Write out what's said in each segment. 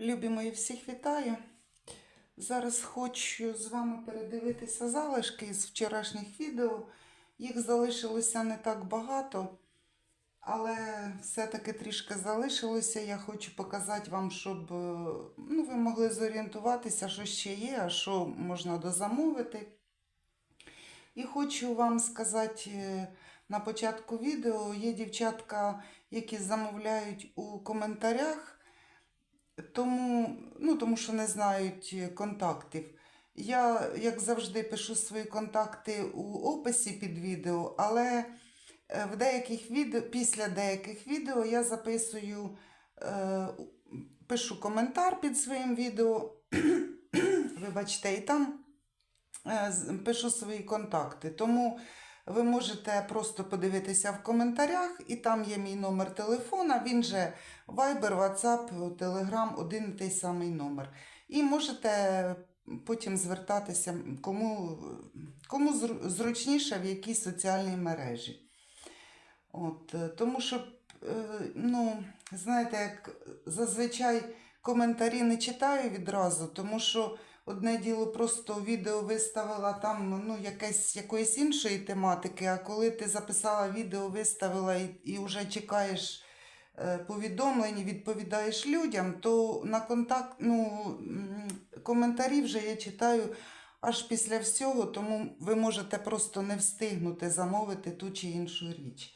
Любі мої, всіх вітаю. Зараз хочу з вами передивитися залишки з вчорашніх відео. Їх залишилося не так багато, але все-таки трішки залишилося. Я хочу показати вам, щоб е, ну, ви могли зорієнтуватися, що ще є, а що можна дозамовити. І хочу вам сказати е, на початку відео: є дівчатка, які замовляють у коментарях тому, ну, тому що не знають е, контактів. Я, як завжди, пишу свої контакти у описі під відео, але е, в деяких відео, після деяких відео я записую, е, пишу коментар під своїм відео. Вибачте, і там е, пишу свої контакти. Тому ви можете просто подивитися в коментарях, і там є мій номер телефона. Він же Viber, WhatsApp, Telegram, один і той самий номер. І можете потім звертатися, кому, кому зручніше в якій соціальній мережі. От, е, тому що, е, ну, знаєте, як зазвичай коментарі не читаю відразу, тому що одне діло просто відео виставила там ну, якесь, якоїсь іншої тематики, а коли ти записала відео, виставила і, і вже чекаєш е, повідомлень, відповідаєш людям, то на контакт, ну, коментарі вже я читаю аж після всього, тому ви можете просто не встигнути замовити ту чи іншу річ.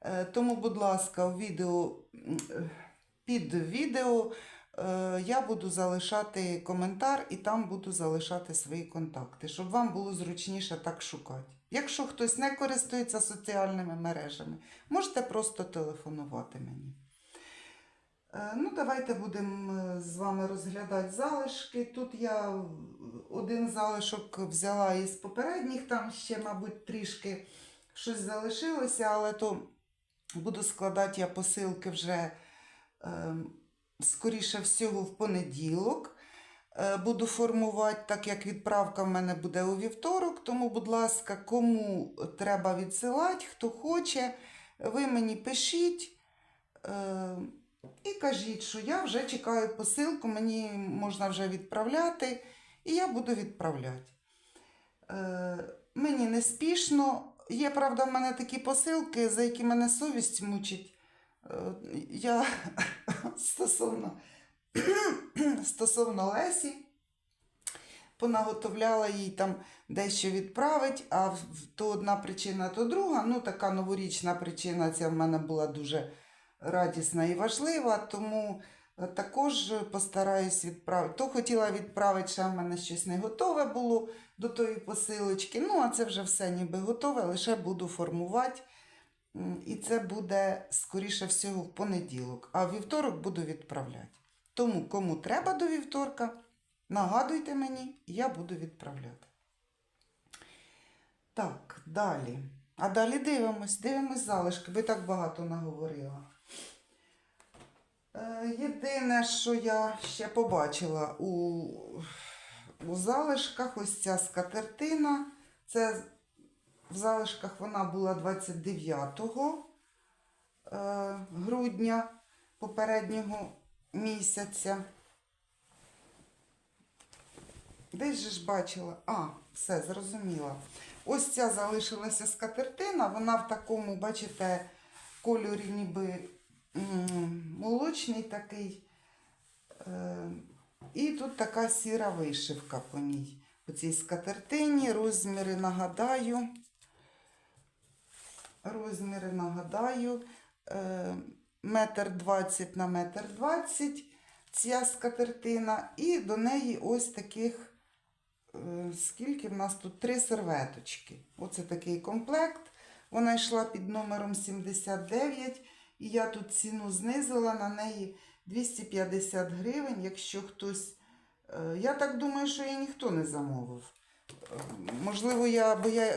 Е, Тому, будь ласка, у відео, е, під відео я буду залишати коментар і там буду залишати свої контакти, щоб вам було зручніше так шукати. Якщо хтось не користується соціальними мережами, можете просто телефонувати мені. Е, Ну, давайте будемо е, з вами розглядати залишки. Тут я один залишок взяла із попередніх, там ще, мабуть, трішки щось залишилося, але то буду складати я посилки вже е, скоріше всього в понеділок. Е, Буду формувати, так як відправка в мене буде у вівторок. Тому, будь ласка, кому треба відсилати, хто хоче, ви мені пишіть. Е, і кажіть, що я вже чекаю посилку, мені можна вже відправляти, і я буду відправляти. Е, мені не спішно. Є, правда, в мене такі посилки, за які мене совість мучить. Е, я стосовно, стосовно Лесі понаготовляла їй там дещо відправить, а то одна причина, то друга. Ну, така новорічна причина ця в мене була дуже радісна і важлива, тому е, також постараюсь відправити. То хотіла відправити, ще в мене щось не готове було до тої посилочки. Ну, а це вже все ніби готове, лише буду формувати. І це буде, скоріше всього, в понеділок, а вівторок буду відправляти. Тому, кому треба до вівторка, нагадуйте мені, я буду відправляти. Так, далі. А далі дивимось, дивимось залишки, бо так багато наговорила. Е, Єдине, що я ще побачила у, у залишках, ось ця скатертина. Це в залишках вона була 29 е, грудня попереднього місяця. Десь же ж бачила. А, все, зрозуміла. Ось ця залишилася скатертина, вона в такому, бачите, кольорі ніби молочний такий. Е, і тут така сіра вишивка по ній. По цій скатертині розміри нагадаю. Розміри нагадаю. е, Метр двадцять на метр двадцять ця скатертина. І до неї ось таких, е, скільки в нас тут? Три серветочки. Оце такий комплект. Вона йшла під номером 79. І я тут ціну знизила на неї 250 гривень, якщо хтось. е, Я так думаю, що її ніхто не замовив. Можливо, я, бо я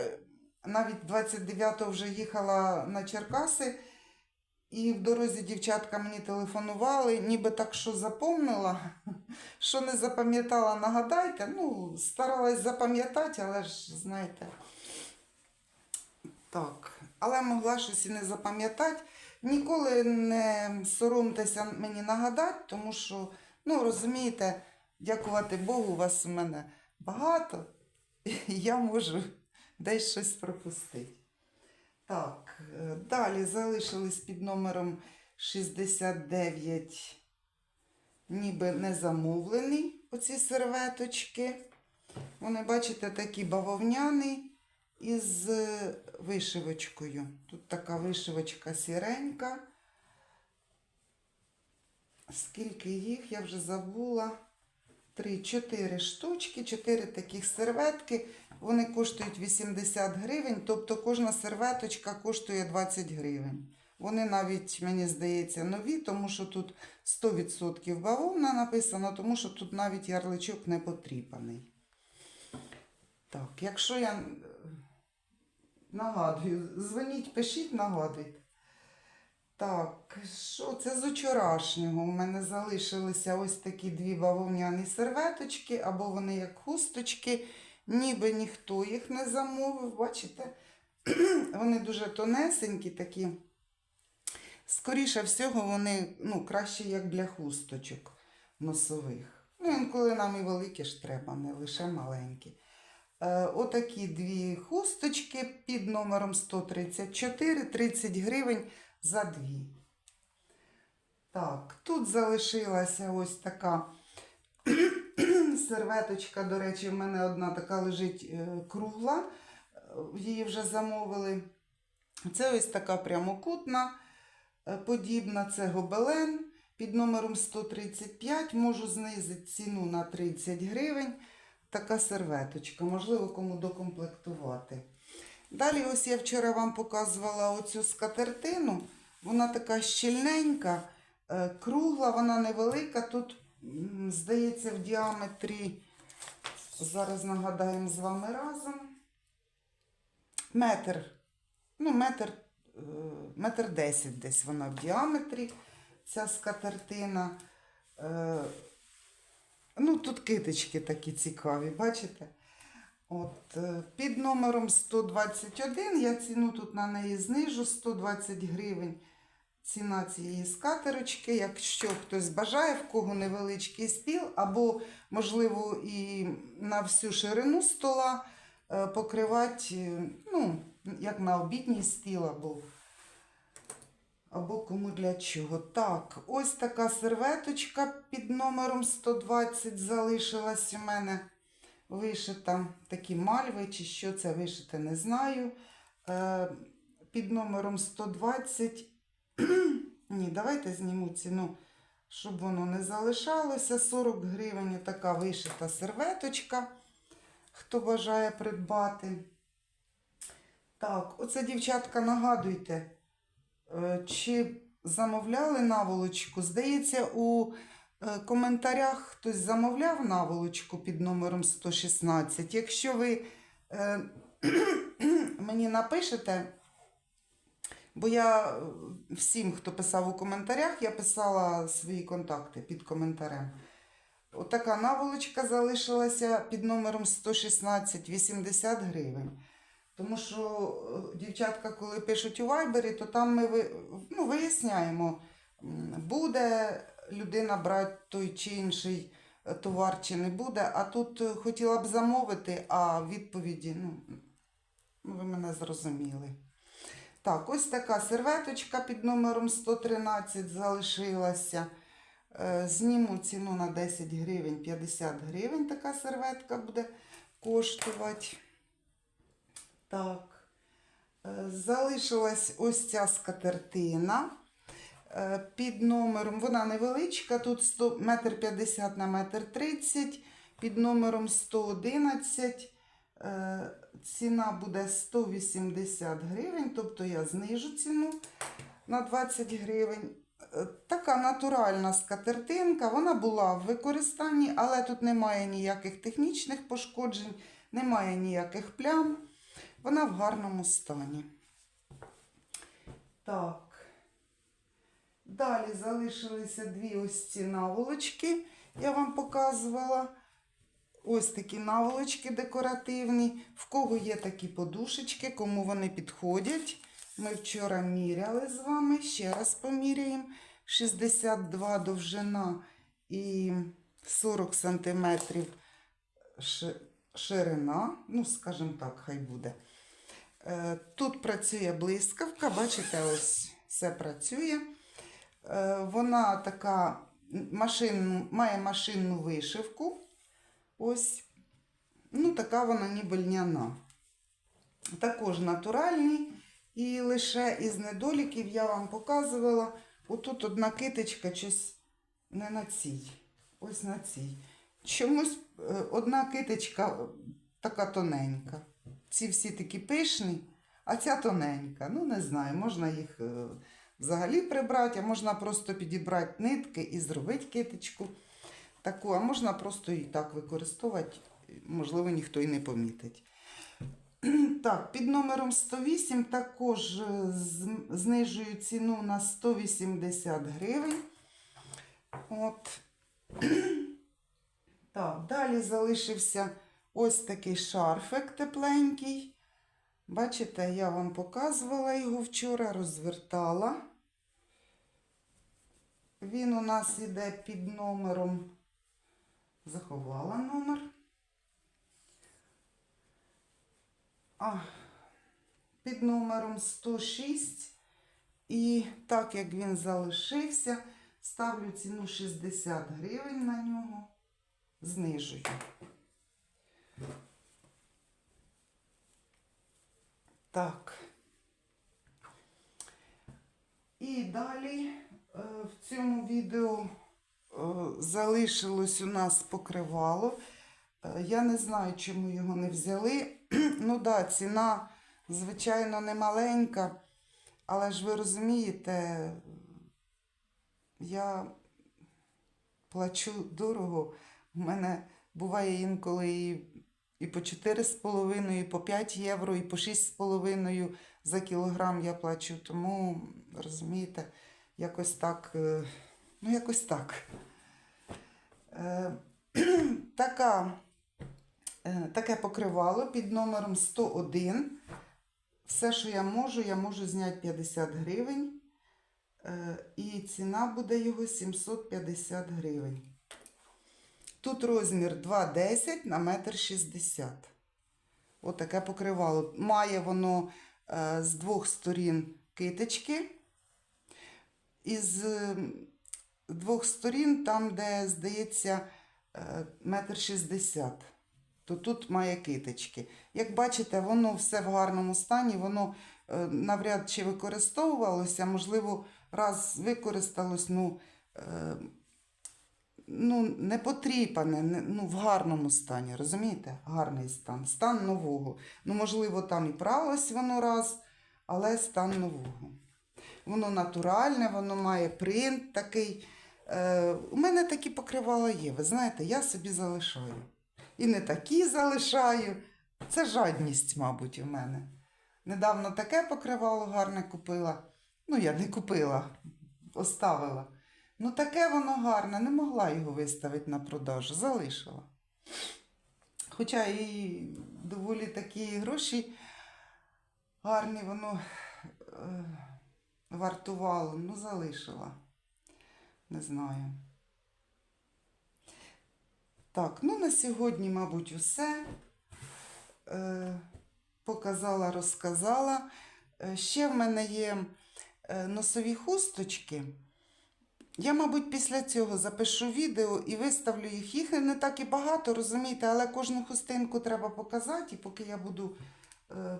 навіть 29-го вже їхала на Черкаси, і в дорозі дівчатка мені телефонували, ніби так що запомнила, що не запам'ятала, нагадайте. Ну, старалась запам'ятати, але ж знаєте. Так, але могла щось і не запам'ятати. Ніколи не соромтеся мені нагадати, тому що Ну, розумієте, дякувати Богу, у вас у мене багато, я можу десь щось пропустити. Так, е, далі залишились під номером 69, ніби не замовлені оці серветочки. Вони, бачите, такі бавовняні із е, вишивочкою. Тут така вишивочка сіренька. Скільки їх, я вже забула. Три, чотири штучки, чотири таких серветки. Вони коштують 80 гривень, тобто кожна серветочка коштує 20 гривень. Вони навіть, мені здається, нові, тому що тут 100% бавовна написано, тому що тут навіть ярличок не потріпаний. Так, якщо я е, нагадую, дзвоніть, пишіть, нагадуйте. Так, що це з вчорашнього? У мене залишилися ось такі дві бавовняні серветочки, або вони як хусточки, ніби ніхто їх не замовив. Бачите? Вони дуже тонесенькі такі. Скоріше всього, вони ну, краще як для хусточок носових. Ну, інколи нам і великі ж треба, не лише маленькі. Е, отакі дві хусточки під номером 134, 30 гривень за дві. Так, тут залишилася ось така серветочка. До речі, в мене одна така лежить е, кругла, е, її вже замовили. Це ось така прямокутна, е, подібна, це гобелен. Під номером 135 можу знизити ціну на 30 гривень. Така серветочка, можливо, кому докомплектувати. Далі, ось я вчора вам показувала оцю скатертину. Вона така щільненька, е, кругла, вона невелика. Тут, здається, в діаметрі, зараз нагадаємо з вами разом. Метр. Ну, метр, е, метр десять десь вона в діаметрі, ця скатертина. Е, Ну, тут китички такі цікаві, бачите? От, е, під номером 121 я ціну тут на неї знижу 120 гривень. Ціна цієї скатерочки. Якщо хтось бажає, в кого невеличкий стіл, або, можливо, і на всю ширину стола е, покривати, е, ну, як на обідній стіл, або, або кому для чого. Так, ось така серветочка під номером 120 залишилась у мене вишита такі мальви, чи що це вишите, не знаю. Е, під номером 120. Ні, давайте зніму ціну, щоб воно не залишалося. 40 гривень така вишита серветочка, хто бажає придбати. Так, оце, дівчатка, нагадуйте, е, чи замовляли наволочку? Здається, у коментарях хтось замовляв наволочку під номером 116. Якщо ви е, мені напишете, бо я е, всім, хто писав у коментарях, я писала свої контакти під коментарем. Отака наволочка залишилася під номером 116 80 гривень. Тому що е, дівчатка, коли пишуть у Вайбері, то там ми ну, виясняємо, буде людина брати той чи інший е, товар, чи не буде. А тут е, хотіла б замовити, а відповіді, ну, ви мене зрозуміли. Так, ось така серветочка під номером 113 залишилася. Е, Зніму ціну на 10 гривень, 50 гривень така серветка буде коштувати. Так. Залишилась ось ця скатертина. Е, Під номером, вона невеличка, тут 100, метр 50 на метр 30, під номером 111 е, ціна буде 180 гривень, тобто я знижу ціну на 20 гривень. Е, Така натуральна скатертинка, вона була в використанні, але тут немає ніяких технічних пошкоджень, немає ніяких плям. Вона в гарному стані. Так. Далі залишилися дві ось ці наволочки, я вам показувала. Ось такі наволочки декоративні. В кого є такі подушечки, кому вони підходять. Ми вчора міряли з вами. Ще раз поміряємо. 62 довжина і 40 сантиметрів ши- ширина, ну, скажімо так, хай буде. Е, Тут працює блискавка, бачите, ось все працює. Е, Вона така машин, має машинну вишивку. Ось. Ну, така вона ніби льняна. Також натуральний. І лише із недоліків я вам показувала. Отут одна китичка щось не на цій. Ось на цій. Чомусь е, одна китичка е, така тоненька. Ці всі такі пишні, а ця тоненька. Ну, не знаю, можна їх взагалі прибрати, а можна просто підібрати нитки і зробити китичку таку, а можна просто і так використовувати. Можливо, ніхто і не помітить. Так, під номером 108 також е, знижую ціну на 180 гривень. От. Так, далі залишився ось такий шарфик тепленький. Бачите, я вам показувала його вчора, розвертала. Він у нас іде під номером. Заховала номер. А, під номером 106. І так як він залишився, ставлю ціну 60 гривень на нього, знижую. Так. І далі е, в цьому відео е, залишилось у нас покривало. Е, Я не знаю, чому його не взяли. ну да, ціна, звичайно, не маленька, але ж ви розумієте, я плачу дорого. У мене буває інколи і, і по 4,5, і по 5 євро, і по 6,5 за кілограм я плачу. Тому, розумієте, якось так, е, ну якось так. Е, така, е, таке покривало під номером 101. Все, що я можу, я можу зняти 50 гривень. І ціна буде його 750 гривень. Тут розмір 2,10 на 1,60 м. Отаке покривало. Має воно е, з двох сторін китички. Із е, двох сторін, там, де, здається, е, метр шістдесят, то тут має китички. Як бачите, воно все в гарному стані, воно е, навряд чи використовувалося, можливо, раз використалось, ну, е, ну не потріпане, не, ну, в гарному стані, розумієте? Гарний стан, стан нового. Ну, можливо, там і пралось воно раз, але стан нового. Воно натуральне, воно має принт такий. Е, у мене такі покривала є. Ви знаєте, я собі залишаю. І не такі залишаю. Це жадність, мабуть, у мене. Недавно таке покривало гарне купила. Ну, я не купила, оставила. Ну, таке воно гарне, не могла його виставити на продажу, залишила. Хоча і доволі такі гроші гарні воно е, вартувало, ну залишила. Не знаю. Так, ну на сьогодні, мабуть, усе. Е, показала, розказала. Е, ще в мене є е, носові хусточки. Я, мабуть, після цього запишу відео і виставлю їх. Їх не так і багато, розумієте, але кожну хустинку треба показати, і поки я буду е,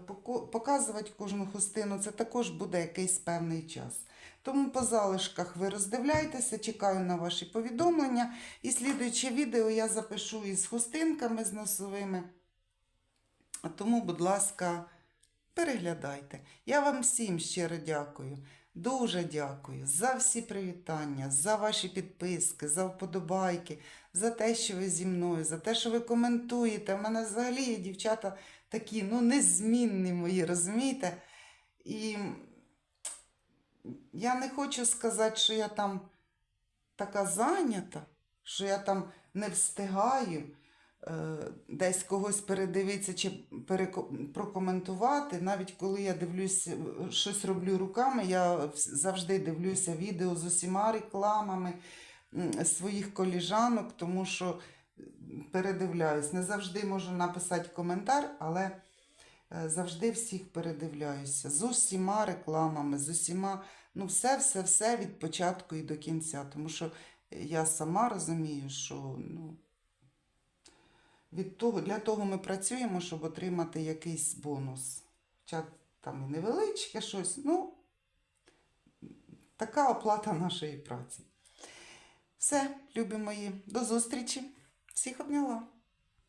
показувати кожну хустину, це також буде якийсь певний час. Тому по залишках ви роздивляйтеся, чекаю на ваші повідомлення. І слідуюче відео я запишу із хустинками з носовими. Тому, будь ласка, переглядайте. Я вам всім щиро дякую. Дуже дякую за всі привітання, за ваші підписки, за вподобайки, за те, що ви зі мною, за те, що ви коментуєте. У мене взагалі є дівчата такі, ну, незмінні мої, розумієте? І я не хочу сказати, що я там така зайнята, що я там не встигаю десь когось передивитися чи прокоментувати. Навіть коли я дивлюсь, е, щось роблю руками, я завжди дивлюся відео з усіма рекламами. своїх коліжанок, тому що передивляюсь. Не завжди можу написати коментар, але е, завжди всіх передивляюся. З усіма рекламами, з усіма, ну, все, все, все від початку і до кінця. Тому що я сама розумію, що ну, від того, для того ми працюємо, щоб отримати якийсь бонус. Хоча там і невеличке щось, ну, така оплата нашої праці. Все, любі мої, до зустрічі. Всіх обняла.